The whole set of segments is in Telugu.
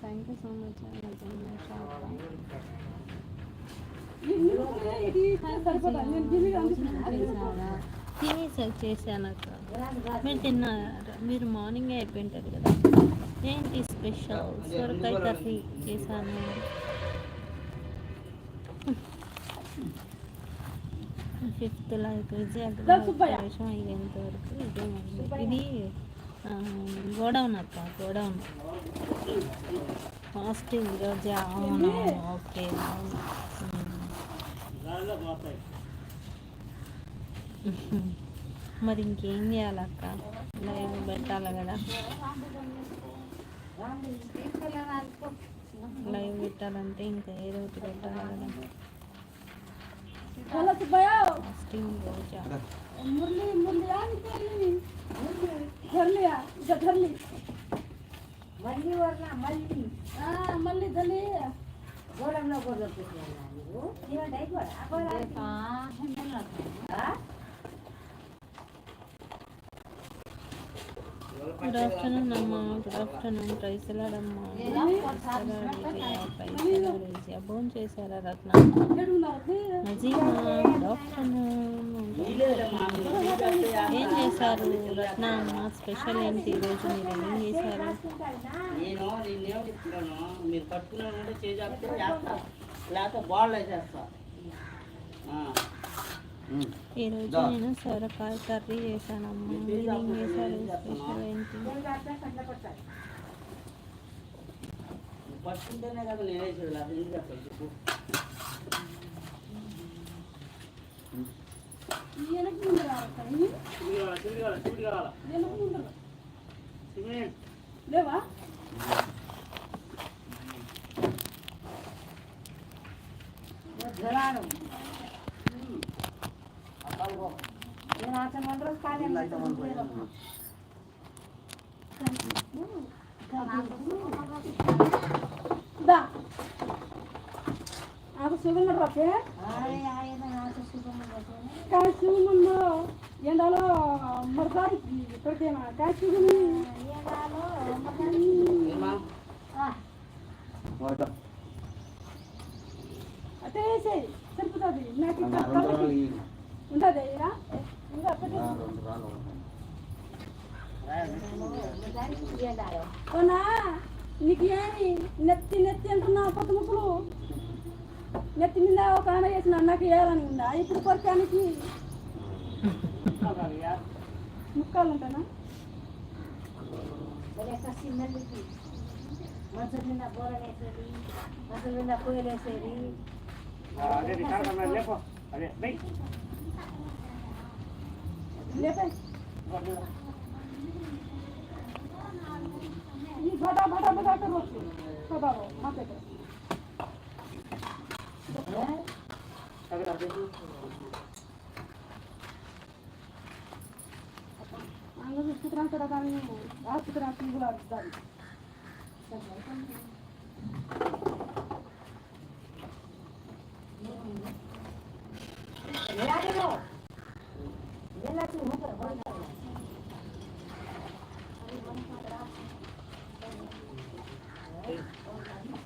థ్యాంక్ యూ సో మచ్ తిని సరిపోతా చేశాను అక్క మీరు తిన్నారా మీరు మార్నింగ్ అయిపోయింటారు కదా ఏంటి స్పెషల్ సొరకాయ కర్రీ చేశాను ఫిఫ్త్ అయిపోయింది. అగ్రహం అయ్యేంత వరకు ఇదే ఇది గోడౌన్ అక్క గోడౌన్. ఫాస్టింగ్ ఈరోజు అవును? ఓకే అవును. మరి ఇంకేం చేయాలి అక్క? లైవ్ పెట్టాలి కదా? లైవ్ పెట్టాలంటే ఇంకా ఏదో ఒకటి పెట్టాలి కదా? చాలా సుబ్బయ్య ఫాస్టింగ్ రోజా మురళి మురళి అని మురళి ధర్లియా ఇక ధర్లి మళ్ళీ వర్ణ మళ్ళీ ఆ, మళ్ళీ ధర్లి గోడంలో గోడ గుడ్ ఆఫ్టర్నూన్ అమ్మా. గుడ్ ఆఫ్టర్నూన్ ప్రైసలాడమ్మా ప్రైసలాడేసి భోజనం చేశారా రత్న? ఏడున్నారు నజీమా గుడ్ ఆఫ్టర్నూన్ ఏం చేశారు రత్న అమ్మ? స్పెషల్ ఏంటి ఈరోజు మీరు ఏం చేశారు? నేను నిన్నేం మీరు పట్టుకునే చేస్తా లేకపోతే బాల్ వేసేస్తా. ఈరోజు నేను సొరకాయ కర్రీ చేశానమ్మా. మీరు ఏం చేశారు? స్పెషల్ ఏంటి? నువ్వు పట్టుకుంటేనే కదా నేను చెప్పు. ముందు రావాలి వెనక ముందు రా. నాకు సుగంధ రాకే ఆయన సుగంధంలో ఎండలో మరసారి పెడితేనా కానీ సుగంధి అట్టే వేసేయి సరిపోతుంది నాకు ఉంటుంది ఇలా అవునా? నీకు ఏమి? నెత్తి నెత్తి అంటున్నావు కొత్త ముక్కలు? నెత్తి మీద ఒక ఆన వేసిన నాకు వేయాలని ఉందా? ఇప్పుడు కొరకానికి ముక్కలు ఉంటానా చిన్నది మంచం నిండా బోరలు వేసేది మంచం నిండా పొయ్యలు వేసేది ঘটা ঘটা ঘটা করো সবাবো মাপে সুতরাং সেটা আমি সুতরাং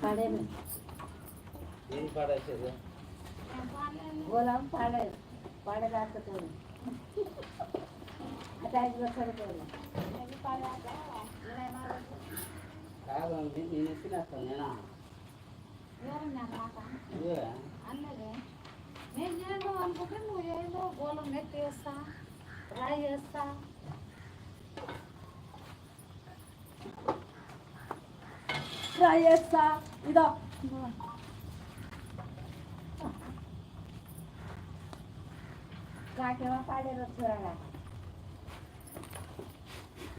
కూడా కానీ ఆ చిత్రం కూడా దాని పడేది ఏం పాడేసేది గోళం పాడే పాడేదాకపోతే అటాక్ వస్తాడు కాదండి నేను ఎత్తినేస్తాను నేనా ఇదే. నేను చేద్దాం అనుకుంటే నువ్వు ఏదో గోళం నెత్తి వేస్తా రాయి వేస్తా 你到你到给我发一个出来了。